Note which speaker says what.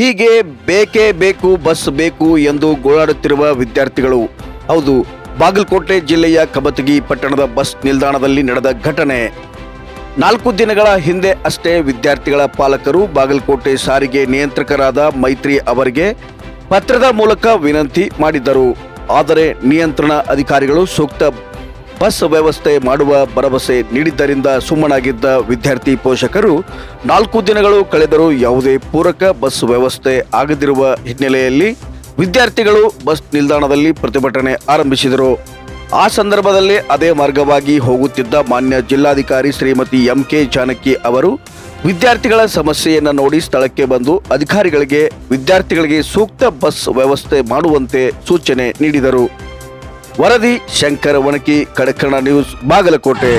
Speaker 1: ಹೀಗೆ ಬೇಕೇ ಬೇಕು, ಬಸ್ ಬೇಕು ಎಂದು ಗೋಳಾಡುತ್ತಿರುವ ವಿದ್ಯಾರ್ಥಿಗಳು. ಹೌದು, ಬಾಗಲಕೋಟೆ ಜಿಲ್ಲೆಯ ಕಬತಗಿ ಪಟ್ಟಣದ ಬಸ್ ನಿಲ್ದಾಣದಲ್ಲಿ ನಡೆದ ಘಟನೆ. ನಾಲ್ಕು ದಿನಗಳ ಹಿಂದೆ ಅಷ್ಟೇ ವಿದ್ಯಾರ್ಥಿಗಳ ಪಾಲಕರು ಬಾಗಲಕೋಟೆ ಸಾರಿಗೆ ನಿಯಂತ್ರಕರಾದ ಮೈತ್ರಿ ಅವರಿಗೆ ಪತ್ರದ ಮೂಲಕ ವಿನಂತಿ ಮಾಡಿದ್ದರು ಆದರೆ ನಿಯಂತ್ರಣ ಅಧಿಕಾರಿಗಳು ಸೂಕ್ತ ಬಸ್ ವ್ಯವಸ್ಥೆ ಮಾಡುವ ಭರವಸೆ ನೀಡಿದ್ದರಿಂದ ಸುಮ್ಮನಾಗಿದ್ದ ವಿದ್ಯಾರ್ಥಿ ಪೋಷಕರು ನಾಲ್ಕು ದಿನಗಳು ಕಳೆದರೂ ಯಾವುದೇ ಪೂರಕ ಬಸ್ ವ್ಯವಸ್ಥೆ ಆಗದಿರುವ ಹಿನ್ನೆಲೆಯಲ್ಲಿ ವಿದ್ಯಾರ್ಥಿಗಳು ಬಸ್ ನಿಲ್ದಾಣದಲ್ಲಿ ಪ್ರತಿಭಟನೆ ಆರಂಭಿಸಿದರು. ಆ ಸಂದರ್ಭದಲ್ಲಿ ಅದೇ ಮಾರ್ಗವಾಗಿ ಹೋಗುತ್ತಿದ್ದ ಮಾನ್ಯ ಜಿಲ್ಲಾಧಿಕಾರಿ ಶ್ರೀಮತಿ ಎಂ ಕೆ ಜಾನಕಿ ಅವರು ವಿದ್ಯಾರ್ಥಿಗಳ ಸಮಸ್ಯೆಯನ್ನು ನೋಡಿ ಸ್ಥಳಕ್ಕೆ ಬಂದು ಅಧಿಕಾರಿಗಳಿಗೆ ವಿದ್ಯಾರ್ಥಿಗಳಿಗೆ ಸೂಕ್ತ ಬಸ್ ವ್ಯವಸ್ಥೆ ಮಾಡುವಂತೆ ಸೂಚನೆ ನೀಡಿದರು. ವರದಿ ಶಂಕರ ವಣಕಿ ಕಡಕಣ ನ್ಯೂಸ್ ಬಾಗಲಕೋಟೆ.